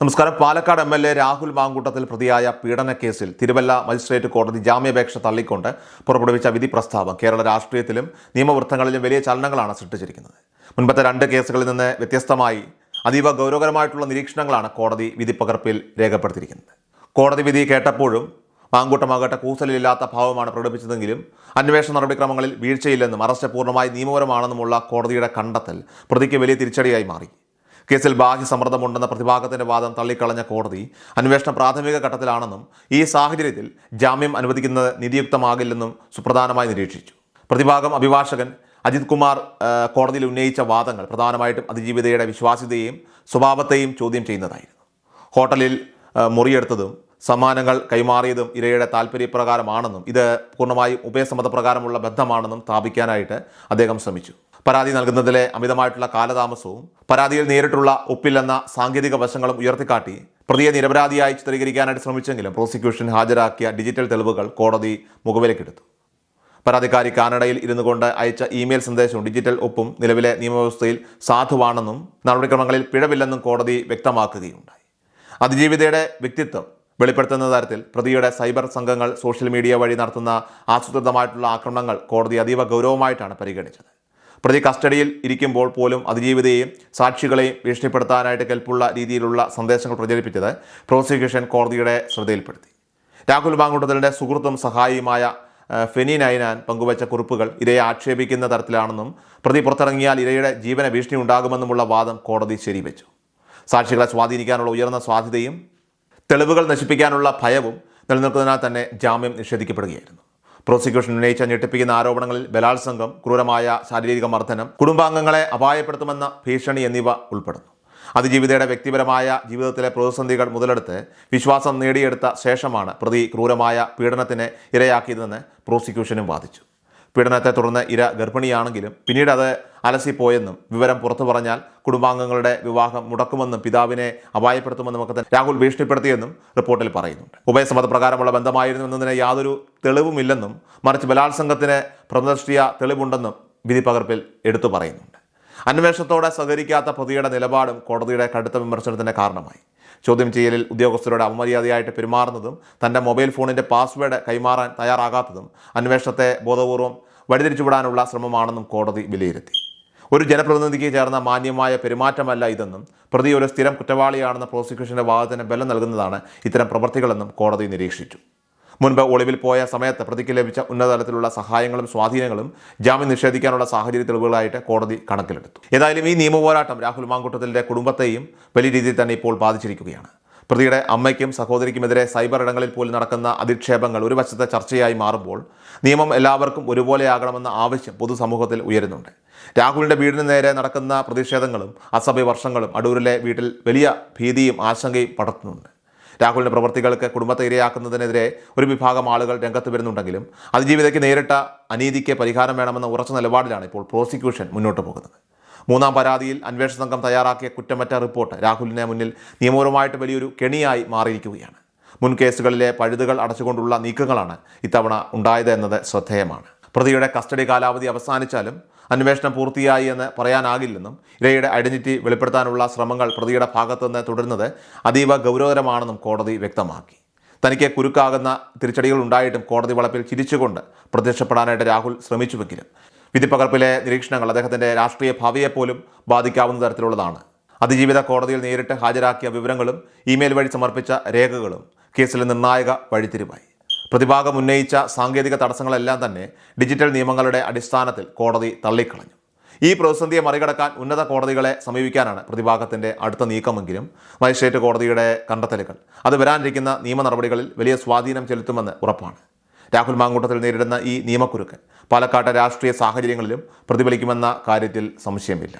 നമസ്കാരം. Palakkad M L A Rahul Mankoottathil പ്രതിയായ പീഡന കേസിൽ തിരുവല്ല മജിസ്ട്രേറ്റ് കോടതി ജാമ്യാപേക്ഷ തള്ളിക്കൊണ്ട് പുറപ്പെടുവിച്ച വിധി പ്രസ്താവം കേരള രാഷ്ട്രീയത്തിലും നിയമവൃത്തങ്ങളിലും വലിയ ചലനങ്ങളാണ് സൃഷ്ടിച്ചിരിക്കുന്നത്. മുൻപത്തെ രണ്ട് കേസുകളിൽ നിന്ന് വ്യത്യസ്തമായി അതീവ ഗൗരവകരമായിട്ടുള്ള നിരീക്ഷണങ്ങളാണ് കോടതി വിധി പകർപ്പിൽ രേഖപ്പെടുത്തിയിരിക്കുന്നത്. കോടതി വിധി കേട്ടപ്പോഴും മാങ്കൂട്ടമാകട്ടെ കൂസലില്ലാത്ത ഭാവമാണ് പ്രകടിപ്പിച്ചതെങ്കിലും അന്വേഷണ നടപടിക്രമങ്ങളിൽ വീഴ്ചയില്ലെന്നും അറസ്റ്റ് പൂർണമായി നിയമപരമാണെന്നുമുള്ള കോടതിയുടെ കണ്ടെത്തൽ പ്രതിക്ക് വലിയ തിരിച്ചടിയായി മാറി. കേസിൽ ബാഹ്യ സമ്മർദ്ദമുണ്ടെന്ന പ്രതിഭാഗത്തിന്റെ വാദം തള്ളിക്കളഞ്ഞ കോടതി അന്വേഷണം പ്രാഥമിക ഘട്ടത്തിലാണെന്നും ഈ സാഹചര്യത്തിൽ ജാമ്യം അനുവദിക്കുന്നത് നീതിയുക്തമാകില്ലെന്നും സുപ്രധാനമായി നിരീക്ഷിച്ചു. പ്രതിഭാഗം അഭിഭാഷകൻ അജിത് കുമാർ കോടതിയിൽ ഉന്നയിച്ച വാദങ്ങൾ പ്രധാനമായിട്ടും അതിജീവിതയുടെ വിശ്വാസ്യതയെയും സ്വഭാവത്തെയും ചോദ്യം ചെയ്യുന്നതായിരുന്നു. ഹോട്ടലിൽ മുറിയെടുത്തതും സമ്മാനങ്ങൾ കൈമാറിയതും ഇരയുടെ താല്പര്യപ്രകാരമാണെന്നും ഇത് പൂർണമായും ഉഭയസമ്മതപ്രകാരമുള്ള ബന്ധമാണെന്നും സ്ഥാപിക്കാനായിട്ട് അദ്ദേഹം ശ്രമിച്ചു. പരാതി നൽകുന്നതിലെ അമിതമായിട്ടുള്ള കാലതാമസവും പരാതിയിൽ നേരിട്ടുള്ള ഒപ്പില്ലെന്ന സാങ്കേതിക വശങ്ങളും ഉയർത്തിക്കാട്ടി പ്രതിയെ നിരപരാധിയായി ചിത്രീകരിക്കാനായിട്ട് ശ്രമിച്ചെങ്കിലും പ്രോസിക്യൂഷൻ ഹാജരാക്കിയ ഡിജിറ്റൽ തെളിവുകൾ കോടതി മുഖവിലക്കെടുത്തു. പരാതിക്കാരി കാനഡയിൽ ഇരുന്നു കൊണ്ട് അയച്ച ഇമെയിൽ സന്ദേശവും ഡിജിറ്റൽ ഒപ്പും നിലവിലെ നിയമവ്യവസ്ഥയിൽ സാധുവാണെന്നും നടപടിക്രമങ്ങളിൽ പിഴവില്ലെന്നും കോടതി വ്യക്തമാക്കുകയുണ്ടായി. അതിജീവിതയുടെ വ്യക്തിത്വം വെളിപ്പെടുത്തുന്ന തരത്തിൽ പ്രതിയുടെ സൈബർ സംഘങ്ങൾ സോഷ്യൽ മീഡിയ വഴി നടത്തുന്ന ആസൂത്രിതമായിട്ടുള്ള ആക്രമണങ്ങൾ കോടതി അതീവ ഗൗരവമായിട്ടാണ് പരിഗണിച്ചത്. പ്രതി കസ്റ്റഡിയിൽ ഇരിക്കുമ്പോൾ പോലും അതിജീവിതയെയും സാക്ഷികളെയും ഭീഷണിപ്പെടുത്താനായിട്ട് കെൽപ്പുള്ള രീതിയിലുള്ള സന്ദേശങ്ങൾ പ്രചരിപ്പിച്ചത് പ്രോസിക്യൂഷൻ കോടതിയുടെ ശ്രദ്ധയിൽപ്പെടുത്തി. രാഹുൽ മാങ്കുട്ടത്തലിന്റെ സുഹൃത്തും സഹായിയുമായ ഫെനി നൈനാൻ പങ്കുവച്ച കുറിപ്പുകൾ ഇരയെ ആക്ഷേപിക്കുന്ന തരത്തിലാണെന്നും പ്രതി പുറത്തിറങ്ങിയാൽ ഇരയുടെ ജീവന ഭീഷണി ഉണ്ടാകുമെന്നുമുള്ള വാദം കോടതി ശരിവെച്ചു. സാക്ഷികളെ സ്വാധീനിക്കാനുള്ള ഉയർന്ന സാധ്യതയും തെളിവുകൾ നശിപ്പിക്കാനുള്ള ഭയവും നിലനിൽക്കുന്നതിനാൽ തന്നെ ജാമ്യം നിഷേധിക്കപ്പെടുകയായിരുന്നു. പ്രോസിക്യൂഷൻ ഉന്നയിച്ച ഞെട്ടിപ്പിക്കുന്ന ആരോപണങ്ങളിൽ ബലാത്സംഗം ക്രൂരമായ ശാരീരിക മർദ്ദനം കുടുംബാംഗങ്ങളെ അപായപ്പെടുത്തുമെന്ന ഭീഷണി എന്നിവ ഉൾപ്പെടുന്നു. അതിജീവിതയുടെ വ്യക്തിപരമായ ജീവിതത്തിലെ പ്രതിസന്ധികൾ മുതലെടുത്ത് വിശ്വാസം നേടിയെടുത്ത ശേഷമാണ് പ്രതി ക്രൂരമായ പീഡനത്തിന് ഇരയാക്കിയതെന്ന് പ്രോസിക്യൂഷനും വാദിച്ചു. പീഡനത്തെ തുടർന്ന് ഇര ഗർഭിണിയാണെങ്കിലും പിന്നീട് അത് അലസിപ്പോയെന്നും വിവരം പുറത്തു പറഞ്ഞാൽ കുടുംബാംഗങ്ങളുടെ വിവാഹം മുടക്കുമെന്നും പിതാവിനെ അപായപ്പെടുത്തുമെന്നും ഒക്കെ തന്നെ രാഹുൽ ഭീഷണിപ്പെടുത്തിയെന്നും റിപ്പോർട്ടിൽ പറയുന്നുണ്ട്. ഉഭയസമ്മതപ്രകാരമുള്ള ബന്ധമായിരുന്നു എന്നതിന് യാതൊരു തെളിവുമില്ലെന്നും മറിച്ച് ബലാത്സംഗത്തിന് പ്രദർശിയ തെളിവുണ്ടെന്നും വിധി പകർപ്പിൽ എടുത്തു പറയുന്നുണ്ട്. അന്വേഷണത്തോടെ സഹകരിക്കാത്ത പ്രതിയുടെ നിലപാടും കോടതിയുടെ കടുത്ത വിമർശനത്തിന് കാരണമായി. ചോദ്യം ചെയ്യലിൽ ഉദ്യോഗസ്ഥരോട് അപമര്യാദയായിട്ട് പെരുമാറുന്നതും തന്റെ മൊബൈൽ ഫോണിന്റെ പാസ്വേഡ് കൈമാറാൻ തയ്യാറാകാത്തതും അന്വേഷണത്തെ ബോധപൂർവം വഴിതിരിച്ചുവിടാനുള്ള ശ്രമമാണെന്നും കോടതി വിലയിരുത്തി. ഒരു ജനപ്രതിനിധിക്ക് ചേർന്ന മാന്യമായ പെരുമാറ്റമല്ല ഇതെന്നും പ്രതി ഒരു സ്ഥിരം കുറ്റവാളിയാണെന്ന പ്രോസിക്യൂഷന്റെ വാദത്തിന് ബലം നൽകുന്നതാണ് ഇത്തരം പ്രവർത്തികളെന്നും കോടതി നിരീക്ഷിച്ചു. മുൻപ് ഒളിവിൽ പോയ സമയത്ത് പ്രതിക്ക് ലഭിച്ച ഉന്നതതലത്തിലുള്ള സഹായങ്ങളും സ്വാധീനങ്ങളും ജാമ്യം നിഷേധിക്കാനുള്ള സാഹചര്യ തെളിവുകളായിട്ട് കോടതി കണക്കിലെടുത്തു. ഏതായാലും ഈ നിയമപോരാട്ടം രാഹുൽ മാങ്കുട്ടത്തിന്റെ കുടുംബത്തെയും വലിയ രീതിയിൽ തന്നെ ഇപ്പോൾ ബാധിച്ചിരിക്കുകയാണ്. പ്രതിയുടെ അമ്മയ്ക്കും സഹോദരിക്കുമെതിരെ സൈബർ ഇടങ്ങളിൽ പോലും നടക്കുന്ന അധിക്ഷേപങ്ങൾ ഒരു വശത്തെ ചർച്ചയായി മാറുമ്പോൾ നിയമം എല്ലാവർക്കും ഒരുപോലെയാകണമെന്ന ആവശ്യം പൊതുസമൂഹത്തിൽ ഉയരുന്നുണ്ട്. രാഹുലിന്റെ വീടിന് നേരെ നടക്കുന്ന പ്രതിഷേധങ്ങളും അസഭ്യ വർഷങ്ങളും അടൂരിലെ വീട്ടിൽ വലിയ ഭീതിയും ആശങ്കയും പടർത്തുന്നുണ്ട്. രാഹുലിന്റെ പ്രവർത്തികൾക്ക് കുടുംബത്തെ ഇരയാക്കുന്നതിനെതിരെ ഒരു വിഭാഗം ആളുകൾ രംഗത്ത് വരുന്നുണ്ടെങ്കിലും അതിജീവിതയ്ക്ക് നേരിട്ട അനീതിക്ക് പരിഹാരം വേണമെന്ന ഉറച്ച നിലപാടിലാണ് ഇപ്പോൾ പ്രോസിക്യൂഷൻ മുന്നോട്ട് പോകുന്നത്. മൂന്നാം പരാതിയിൽ അന്വേഷണ സംഘം തയ്യാറാക്കിയ കുറ്റമറ്റ റിപ്പോർട്ട് രാഹുലിനെ മുന്നിൽ നിയമപരമായിട്ട് വലിയൊരു കെണിയായി മാറിയിരിക്കുകയാണ്. മുൻ കേസുകളിലെ പഴുതുകൾ അടച്ചുകൊണ്ടുള്ള നീക്കങ്ങളാണ് ഇത്തവണ ഉണ്ടായത് എന്നത് ശ്രദ്ധേയമാണ്. പ്രതിയുടെ കസ്റ്റഡി കാലാവധി അവസാനിച്ചാലും അന്വേഷണം പൂർത്തിയായി എന്ന് പറയാനാകില്ലെന്നും ഇരയുടെ ഐഡന്റിറ്റി വെളിപ്പെടുത്താനുള്ള ശ്രമങ്ങൾ പ്രതിയുടെ ഭാഗത്തുനിന്ന് തുടരുന്നത് അതീവ ഗൗരവകരമാണെന്നും കോടതി വ്യക്തമാക്കി. തനിക്ക് കുരുക്കാകുന്ന തിരിച്ചടികൾ ഉണ്ടായിട്ടും കോടതി വളപ്പിൽ ചിരിച്ചുകൊണ്ട് പ്രത്യക്ഷപ്പെടാനായിട്ട് രാഹുൽ ശ്രമിച്ചുവെങ്കിലും വിധിപ്പകർപ്പിലെ നിരീക്ഷണങ്ങൾ അദ്ദേഹത്തിന്റെ രാഷ്ട്രീയ ഭാവിയെപ്പോലും ബാധിക്കാവുന്ന തരത്തിലുള്ളതാണ്. അതിജീവിത കോടതിയിൽ നേരിട്ട് ഹാജരാക്കിയ വിവരങ്ങളും ഇമെയിൽ വഴി സമർപ്പിച്ച രേഖകളും കേസിലെ നിർണായക വഴിത്തിരിവായി. പ്രതിഭാഗം ഉന്നയിച്ച സാങ്കേതിക തടസ്സങ്ങളെല്ലാം തന്നെ ഡിജിറ്റൽ നിയമങ്ങളുടെ അടിസ്ഥാനത്തിൽ കോടതി തള്ളിക്കളഞ്ഞു. ഈ പ്രതിസന്ധിയെ മറികടക്കാൻ ഉന്നത കോടതികളെ സമീപിക്കാനാണ് പ്രതിഭാഗത്തിന്റെ അടുത്ത നീക്കമെങ്കിലും മജിസ്ട്രേറ്റ് കോടതിയുടെ കണ്ടെത്തലുകൾ. അത് വരാനിരിക്കുന്ന നിയമ നടപടികളിൽ വലിയ സ്വാധീനം ചെലുത്തുമെന്ന് ഉറപ്പാണ്. രാഹുൽ മാങ്കൂട്ടത്തിൽ നേരിടുന്ന ഈ നിയമക്കുരുക്ക് പാലക്കാട്ടെ രാഷ്ട്രീയ സാഹചര്യങ്ങളിലും പ്രതിഫലിക്കുമെന്ന കാര്യത്തിൽ സംശയമില്ല.